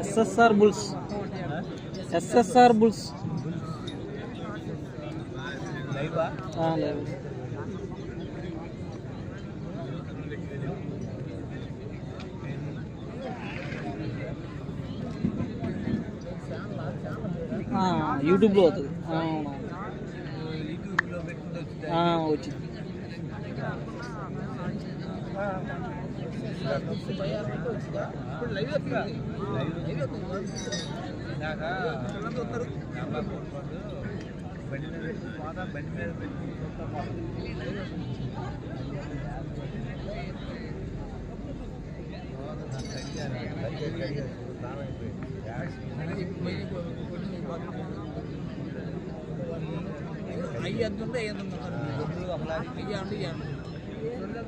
SSR bulls SSR bulls ఆ, లేదు ఆ, యూట్యూబ్లో అవుతుంది ఆ, అవునవును ఆ, వచ్చింది అయ్యి ఎంత ఉంటే ఎంత అయ్యి అండి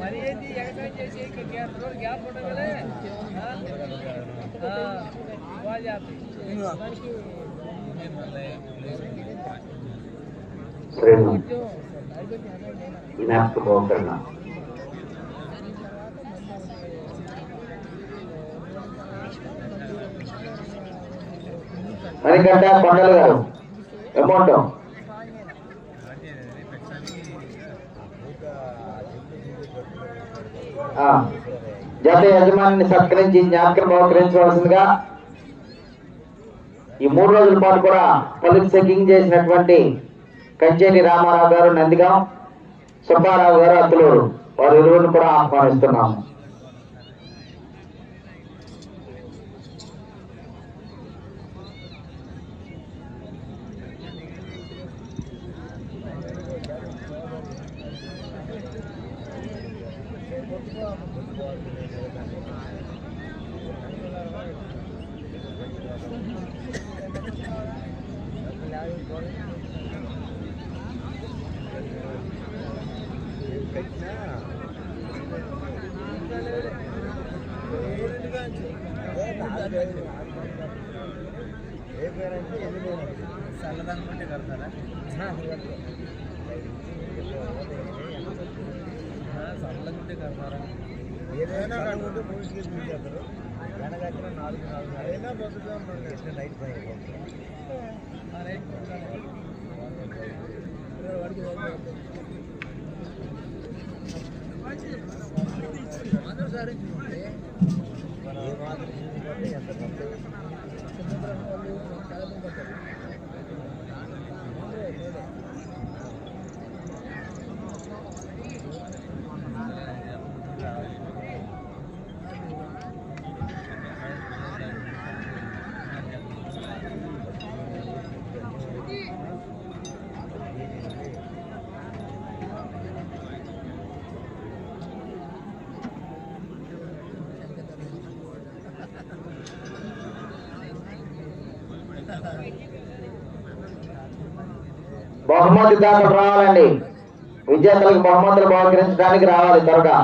మరి ఏంటి ఎగసాయం చేసి గ్యాప్ రోడ్ గ్యాప్ ఉండగలే వాళ్ళు శ్రేణు మణికంఠ కొండలు గారు అమౌంట్ జత యజమానిని సత్కరించి జ్ఞాపకం బహుకరించవలసిందిగా ఈ మూడు రోజుల పాటు కూడా పలుకు చెకింగ్ చేసినటువంటి కంచేటి రామారావు గారు నందిగాం సుబ్బారావు గారు అత్తులూరు వారి ఇరువురిని కూడా ఆహ్వానిస్తున్నాము. చల్లదనుకుంటే కడతారా చల్లకుంటే కడతారా ఏదైనా కట్టుకుంటే పోలీస్ కేసు చేస్తారు వెనకచ్చిన నాలుగు నాలుగు అయినా బతుకుతాం నైట్ అందరూ బహుమతి దాకా రావాలండి. విద్యార్థులకు బహుమతులు బహుకరించడానికి రావాలి త్వరగా.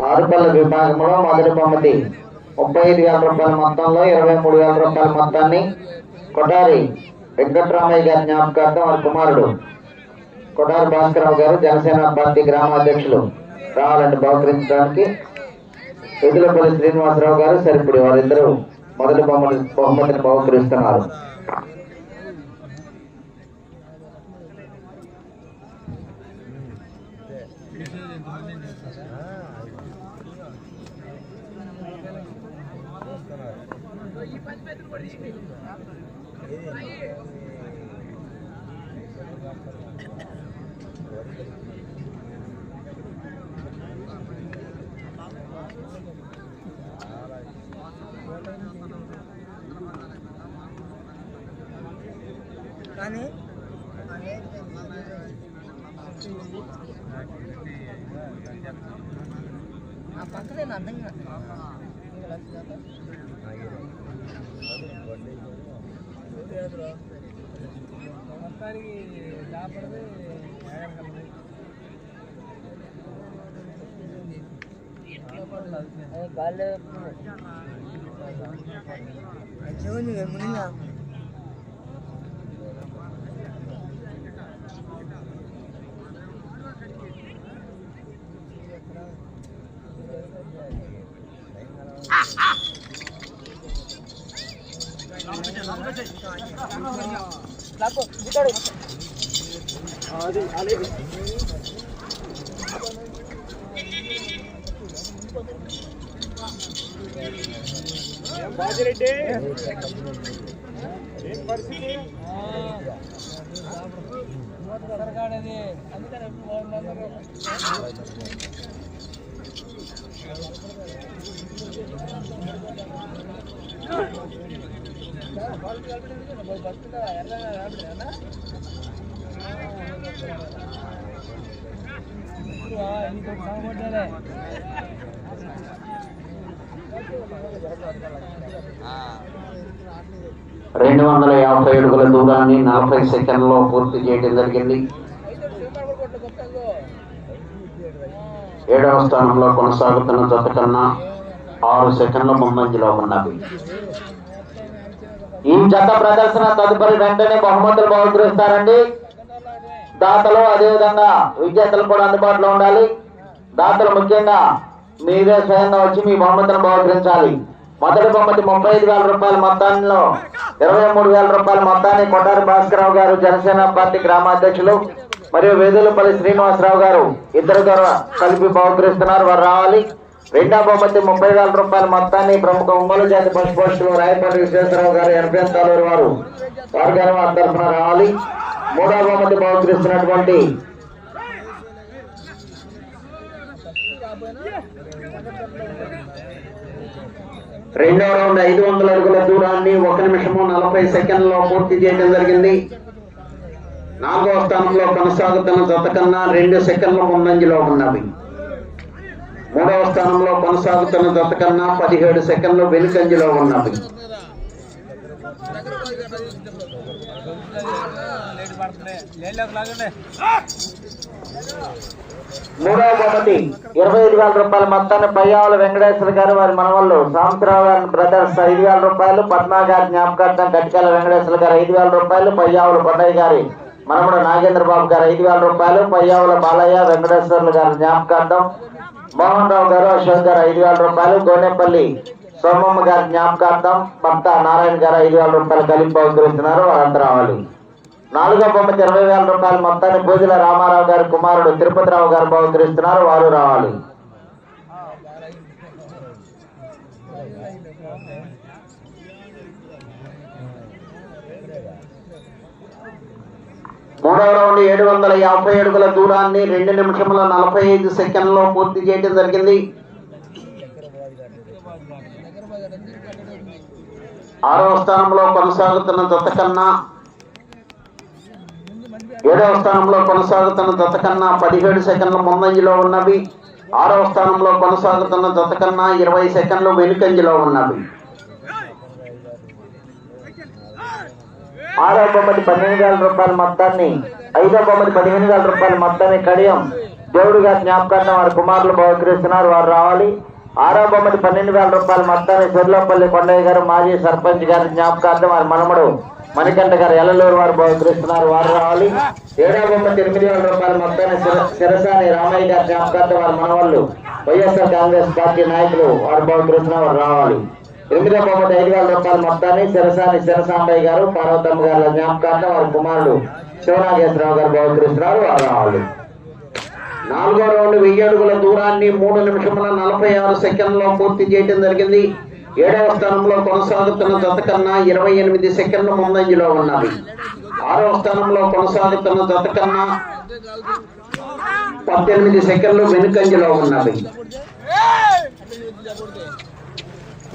పారుపల్లి విభాగంలో మొదటి బహుమతి ముప్పై ఐదు వేల రూపాయల మొత్తంలో ఇరవై మూడు వేల రూపాయల మొత్తాన్ని కొటారి వెంకట్రామయ్య గారి జ్ఞాపకార్థం వారి కుమారుడు కొటారి భాస్కరరావు గారు జనసేన పార్టీ గ్రామాధ్యక్షులు రావాలండి బహుకరించడానికి. ఎదులపల్లి శ్రీనివాసరావు గారు సరిపడి వారిద్దరూ మొదటి బహుమతి బహుమతిని బహుకరిస్తున్నారు Thank you. కానీ ఆ పక్కనే అందంగా మొత్తానికి దాపడది గాలి మునిగా అందుకని రెండు వందల యాభై అడుగుల దూరాన్ని నలభై సెకండ్లో పూర్తి చేయడం జరిగింది. ఏడవ స్థానంలో కొనసాగుతున్న జత కన్నా ఆరు సెకండ్ల ముందంజలో ఉన్నది. ఈ జత ప్రదర్శన తదుపరి వెంటనే బహుమతులు బహుకరిస్తారండి. దాతలు అదేవిధంగా విజేతలు కూడా అందుబాటులో ఉండాలి. దాతలు ముఖ్యంగా మీరే స్వయంగా వచ్చి మీ బహుమతులను బహుకరించాలి. మొదటి బహుమతి ముప్పై ఐదు వేల రూపాయల మొత్తాల్లో ఇరవై మూడు వేల రూపాయల మొత్తాన్ని కొట్టారి భాస్కరరావు గారు జనసేన పార్టీ గ్రామాధ్యక్షులు మరియు వేదులపల్లి శ్రీనివాసరావు గారు ఇద్దరు ద్వారా కలిపి బహుకరిస్తున్నారు. వారు రావాలి. రెండో బహుమతి ముప్పై వేల రూపాయల మొత్తాన్ని ప్రముఖ ఒంగోలు జాతి పశు రాయపల్లి విశ్వేశ్వరరావు గారు ఎన్పిఎన్ తాలూరు వారు వారు గారు వారి తరఫున రావాలి. మూడో బహుమతి బహుకరిస్తున్నటువంటి రెండవ రౌండ్ ఐదు వందల అడుగుల దూరాన్ని ఒక నిమిషము నలభై సెకండ్లో పూర్తి చేయడం జరిగింది. నాలుగో స్థానంలో కొనసాగుతున్న జత కన్నా రెండు సెకండ్ల ముందంజలో ఉన్నవి. మూడవ స్థానంలో కొనసాగుతున్న జత కన్నా పదిహేడు సెకండ్లు వెనుకంజలో ఉన్నది. మూడవ బహుమతి ఇరవై ఐదు వేల రూపాయల మొత్తాన్ని పయ్యావుల వెంకటేశ్వర గారు వారి మనవళ్ళు సాంబరావు గారి బ్రదర్స్ ఐదు వేల రూపాయలు పద్మా గారి జ్ఞాపకార్థం గట్టికాల వెంకటేశ్వర గారు ఐదు వేల రూపాయలు పయ్యావుల కొండయ్య గారి మనముడు నాగేంద్ర బాబు గారు ఐదు వేల రూపాయలు పయ్యావుల బాలయ్య వెంకటేశ్వర్లు గారి జ్ఞాపకార్థం మోహన్ రావు గారు అశోక్ గారు ఐదు వేల రూపాయలు గోనేపల్లి సోమమ్మ గారి జ్ఞాపకార్థం భర్త నారాయణ గారు ఐదు వేల రూపాయలు కలిపి బహుకరిస్తున్నారు వారంతా రావాలి. నాలుగో బొమ్మకి ఇరవై వేల రూపాయలు మొత్తాన్ని భోజుల రామారావు గారి కుమారుడు తిరుపతిరావు గారు బహుకరిస్తున్నారు వారు రావాలి. మూడవ రౌండ్ ఏడు వందల యాభై అడుగుల దూరాన్ని రెండు నిమిషముల నలభై ఐదు సెకండ్లో పూర్తి చేయడం జరిగింది. ఆరవ స్థానంలో కొనసాగుతున్న జత కన్నా ఏడవ స్థానంలో కొనసాగుతున్న జత కన్నా పదిహేడు సెకండ్ల ముందంజలో ఉన్నవి. ఆరవ స్థానంలో కొనసాగుతున్న జత కన్నా ఇరవై సెకండ్లు వెనుకంజలో ఉన్నవి. ఆరో బొమ్మది పన్నెండు వేల రూపాయల మొత్తాన్ని ఐదో బొమ్మది పదిహేను వేల రూపాయల మొత్తాన్ని కడియం. దేవుడు గారి జ్ఞాపకాన్ని వారి కుమారులు బహుకరిస్తున్నారు వారు రావాలి. ఆరో బొమ్మది పన్నెండు వేల రూపాయల మొత్తాన్ని చెర్లోపల్లి కొండయ్య గారు మాజీ సర్పంచ్ గారి జ్ఞాపకార్థం వారి మనమడు మణికంఠ గారు ఎల్లలూరు వారు బహుకరిస్తున్నారు వారు రావాలి. ఏడో బొమ్మది ఎనిమిది వేల రూపాయల మొత్తాన్ని శిర- శిరసాని రామయ్య గారి జ్ఞాపకార్థం వారి మనవాళ్ళు వైఎస్ఆర్ కాంగ్రెస్ పార్టీ నాయకులు వారు బహుకరిస్తున్నారు వారు రావాలి. ఎనిమిదో బొమ్మది ఐదు వేల రూపాయలు మొత్తాన్ని శిరసాని శిరసాంబయ్య గారు పార్వతమ్మ గారి జ్ఞాపకార్థం వారి కుమారుడు శివనాగేశ్వరరావు గారు బహుకరిస్తున్నారు. వారు రావాలి నాలుగో రౌండ్ వెయ్యి అడుగుల దూరాన్ని మూడు నిమిషముల నలభై ఆరు సెకండ్లో పూర్తి చేయడం జరిగింది. ఏడవ స్థానంలో కొనసాగుతున్న జత కన్నా ఇరవై ఎనిమిది సెకండ్లు ముందంజలో ఉన్నది. ఆరవ స్థానంలో కొనసాగుతున్న జత కన్నా పద్దెనిమిది సెకండ్లు వెనుకంజలో ఉన్నవి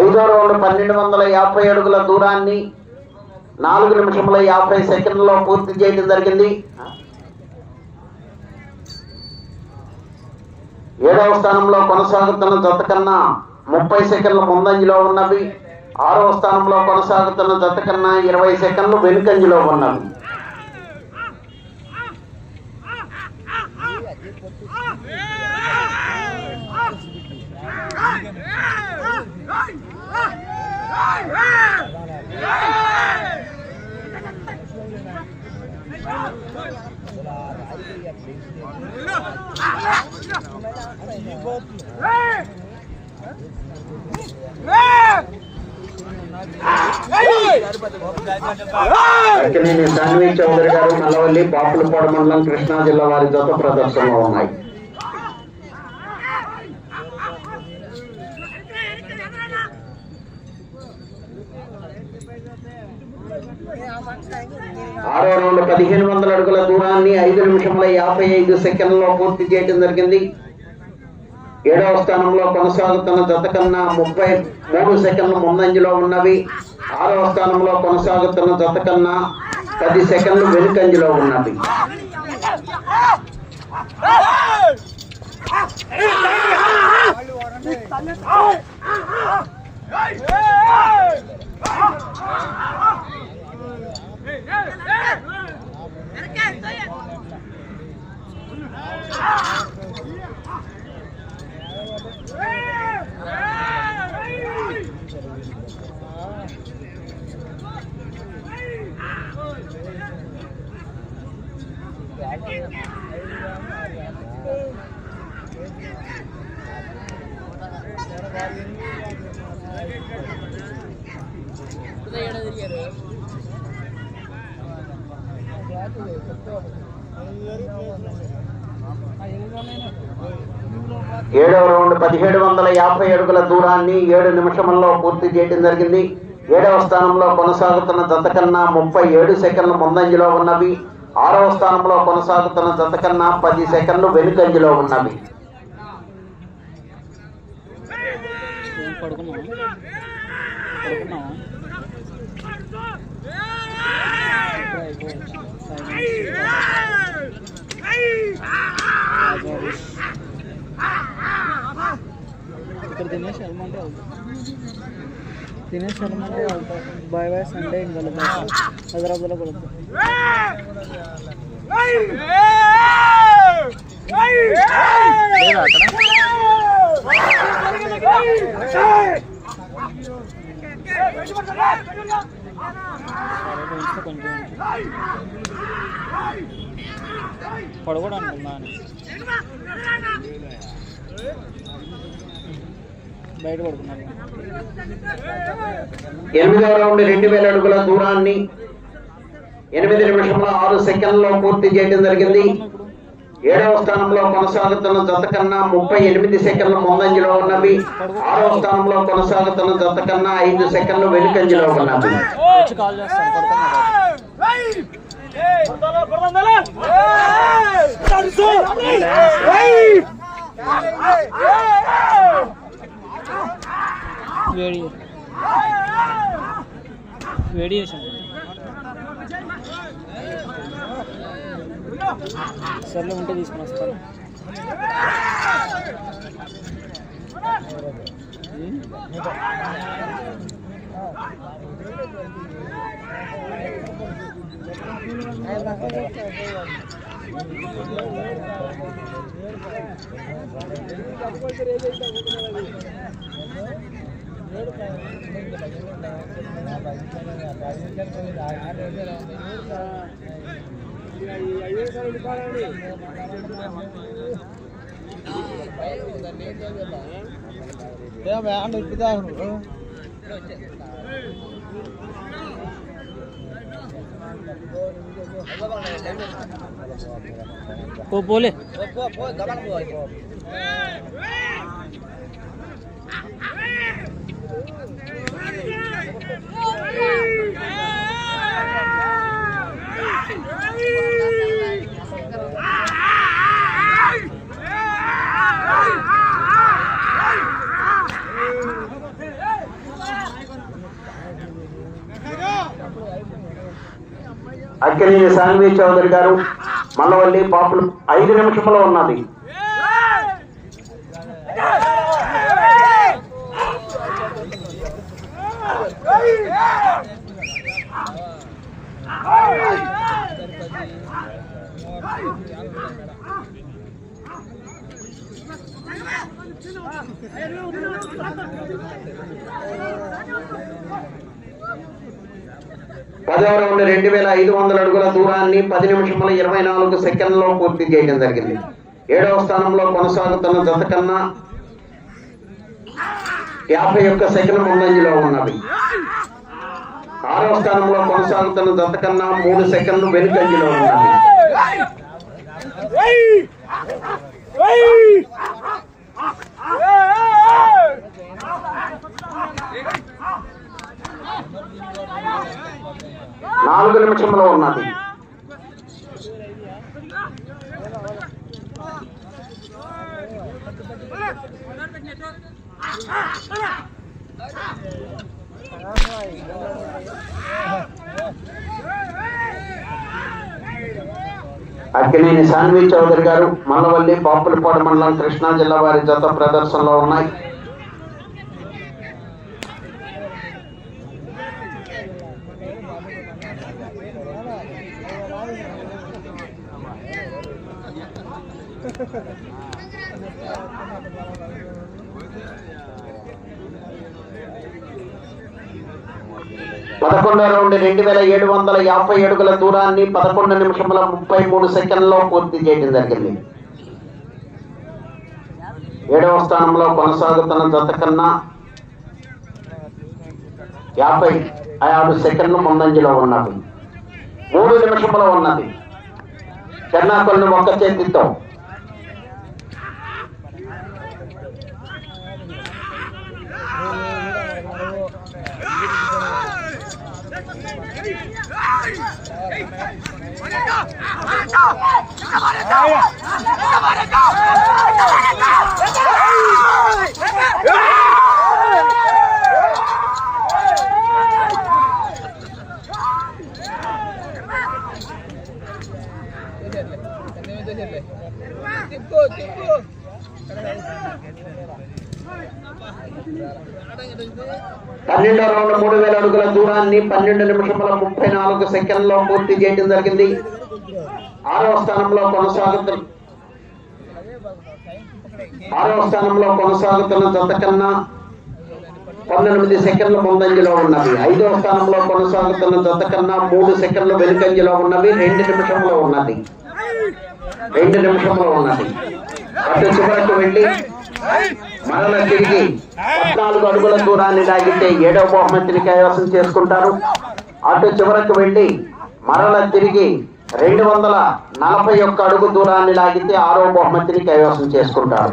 ఐదో రౌండ్ పన్నెండు వందల యాభై అడుగుల దూరాన్ని నాలుగు నిమిషముల యాభై సెకండ్లో పూర్తి చేయడం జరిగింది. ఏడవ స్థానంలో కొనసాగుతున్న జత కన్నా ముప్పై సెకండ్ల ముందంజలో ఉన్నవి. ఆరవ స్థానంలో కొనసాగుతున్న జత కన్నా ఇరవై సెకండ్లు వెనుకంజలో ఉన్నవి. Hey! Hey! అక్కినేని సాన్వి చౌదరి గారు నల్లవల్లి బాపులపాడు మండలం కృష్ణా జిల్లా వారి జత ప్రదర్శనలో ఉన్నాయి. ఆరో రౌండ్ పదిహేను వందల అడుగుల దూరాన్ని ఐదు నిమిషంలో యాభై ఐదు సెకండ్లో పూర్తి చేయడం జరిగింది. ఏడవ స్థానంలో కొనసాగుతున్న జత కన్నా ముప్పై మూడు సెకండ్లు ముందంజలో ఉన్నవి. ఆరవ స్థానంలో కొనసాగుతున్న జత కన్నా పది సెకండ్లు వెనుకంజలో ఉన్నవి. ఏడవ రౌండ్ పదిహేడు వందల యాభై అడుగుల దూరాన్ని ఏడు నిమిషముల్లో పూర్తి చేయడం జరిగింది. ఏడవ స్థానంలో కొనసాగుతున్న జత కన్నా ముప్పై ఏడు సెకండ్లు ముందంజలో ఉన్నవి. ఆరవ స్థానంలో కొనసాగుతున్న జత కన్నా పది సెకండ్లు వెనుకంజలో ఉన్నవి. ఒకసారి దినేష్ వెళ్ళమంటే వెళ్తాం. తినేసి వెళ్ళమంటే వెళ్తాం. బాయ్ బాయ్ సండే ఇంకా హైదరాబాద్లో కలుద్దాం కొంచెం పడకూడదు అనుకున్నా అని. ఎనిమిదవ రౌండ్ రెండు వేల అడుగుల దూరాన్ని ఎనిమిది నిమిషముల ఆరు సెకండ్లో పూర్తి చేయడం జరిగింది ఏడవ స్థానంలో కొనసాగుతున్న జత కన్నా ముప్పై ఎనిమిది సెకండ్ల ముందంజలో ఉన్నవి ఆరవ స్థానంలో కొనసాగుతున్న జత కన్నా ఐదు సెకండ్లు వెనుకంజలో ఉన్నవి वेरिएशन सर సర్లే ఉంటే తీసుకుని వస్తాను வேண்டாம் இப்படிதான் இருக்கணும் போ போலே போ போ கவனம் போ అక్కినేని సాన్వి చౌదరి గారు మల్లవల్లి పాపులు ఐదు నిమిషంలో ఉన్నది పదవ రౌండ్ రెండు వేల ఐదు వందల అడుగుల దూరాన్ని పది నిమిషముల ఇరవై నాలుగు సెకండ్లో పూర్తి చేయడం జరిగింది. ఏడవ స్థానంలో కొనసాగుతున్న జత కన్నా యాభై ఒక్క సెకండ్ ముందంజలో ఉన్నవి ఆరవ స్థానంలో కొనసాగుతున్న జత కన్నా మూడు సెకండ్లు వెనుకంజలో ఉన్నవి నాలుగు నిమిషంలో ఉన్నది. అక్కినేని సాన్వి చౌదరి గారు మల్లవల్లి పాపులపాడు మండలం కృష్ణా జిల్లా వారి జత ప్రదర్శనలో ఉన్నాయి. పదకొండో రౌండ్ రెండు వేల ఏడు వందల యాభై అడుగుల దూరాన్ని పదకొండు నిమిషముల ముప్పై మూడు సెకండ్లో పూర్తి చేయడం జరిగింది. ఏడవ స్థానంలో కొనసాగుతున్న జత కన్నా యాభై ఆరు సెకండ్లు ముందంజలో ఉన్నది. మూడు నిమిషములో ఉన్నది. చెన్నాకొల్ని ఒక్క చేతితో Come on, go! Come on, go! పన్నెండో రౌండ్ మూడు వేల అడుగుల దూరాన్ని పన్నెండు నిమిషముల ముప్పై నాలుగు సెకండ్లో పూర్తి చేయడం జరిగింది. ఆరవ స్థానంలో కొనసాగుతున్న ఆరవ స్థానంలో కొనసాగుతున్న జత కన్నా పంతొమ్మిది సెకండ్ల ముందంజలో ఉన్నవి. ఐదవ స్థానంలో కొనసాగుతున్న జత కన్నా మూడు సెకండ్ల వెనుకంజలో ఉన్నవి. రెండు నిమిషంలో ఉన్నది. రెండు నిమిషంలో ఉన్నది. అటు చివరకు వెళ్ళి మరల తిరిగి పద్నాలుగు అడుగుల దూరాన్ని లాగితే ఏడవ బహుమతిని కైవసం చేసుకుంటారు. అటు చివరకు వెళ్ళి మరల తిరిగి రెండు వందల నలభై ఒక్క అడుగు దూరాన్ని లాగితే ఆరో బహుమతిని కైవసం చేసుకుంటారు.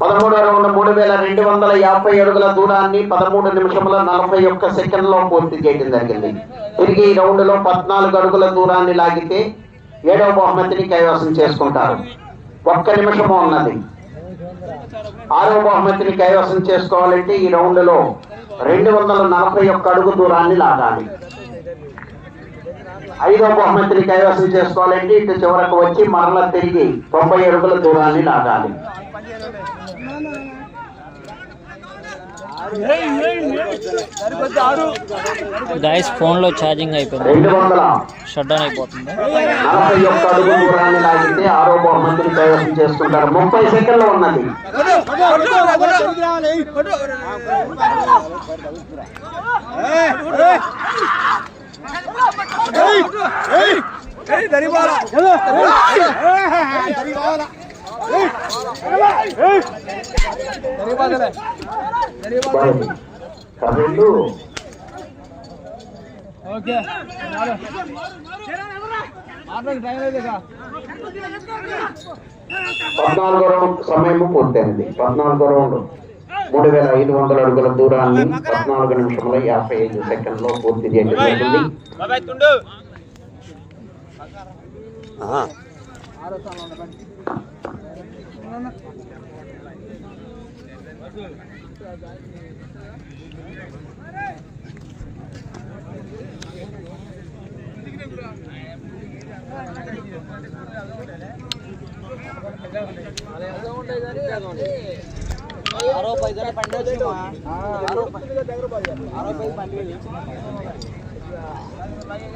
పదమూడు రౌండ్ మూడు వేల రెండు వందల యాభై అడుగుల దూరాన్ని పదమూడు నిమిషముల నలభై ఒక్క సెకండ్లో పూర్తి చేయడం జరిగింది. తిరిగి ఈ రౌండ్లో పద్నాలుగు అడుగుల దూరాన్ని లాగితే ఏడవ బహుమతిని కైవసం చేసుకుంటారు. ఒక్క నిమిషము ఉన్నది. ఆరో బహుమతిని కైవసం చేసుకోవాలంటే ఈ రౌండ్లో రెండు వందల నలభై ఒక్క అడుగు దూరాన్ని లాగాలి. ఐదో బహుమతిని కైవసం చేసుకోవాలంటే ఇటు చివరకు వచ్చి మరల తిరిగి తొంభై అడుగుల దూరాన్ని లాగాలి. గాయస్ ఫోన్లో ఛార్జింగ్ అయిపోయింది. రెండు వందల షట్ డౌన్ అయిపోతుంది. నలభై ఒక్క అడుగు దూరాన్ని లాగితే ఆరో బహుమతిని కైవసం చేసుకుంటారు ముప్పై సెకండ్లు ఉన్నది రెండు ఓకే పద్నాలుగో రౌండ్ సమయం పూర్తయింది. పద్నాలుగో రౌండ్ మూడు వేల ఐదు వందల అడుగుల దూరాన్ని పద్నాలుగు నిమిషముల యాభై ఐదు సెకండ్లో పూర్తి చేయడం జరిగింది.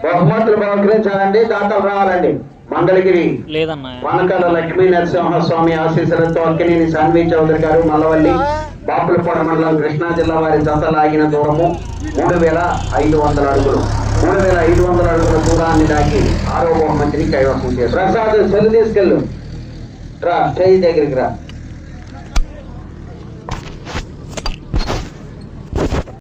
బహుమతులు బహుకరించాలండి దాంట్లో రావాలండి. మంగళగిరి. వనకాల లక్ష్మీ నరసింహస్వామి ఆశీస్సులతో అక్కినేని సాన్వి చౌదరి గారు మల్లవల్లి బాపులపాడ మండలం కృష్ణా జిల్లా వారి జత లాగిన దూరము మూడు వేల ఐదు వందల అడుగులు. మూడు వేల ఐదు వందల అడుగుల దూరాన్ని దాటి ఆరో బహుమతిని కైవసం చేశారు. ప్రసాద్ సెల్ తీసుకెళ్ళు. రా స్టేజ్ దగ్గరికి రా.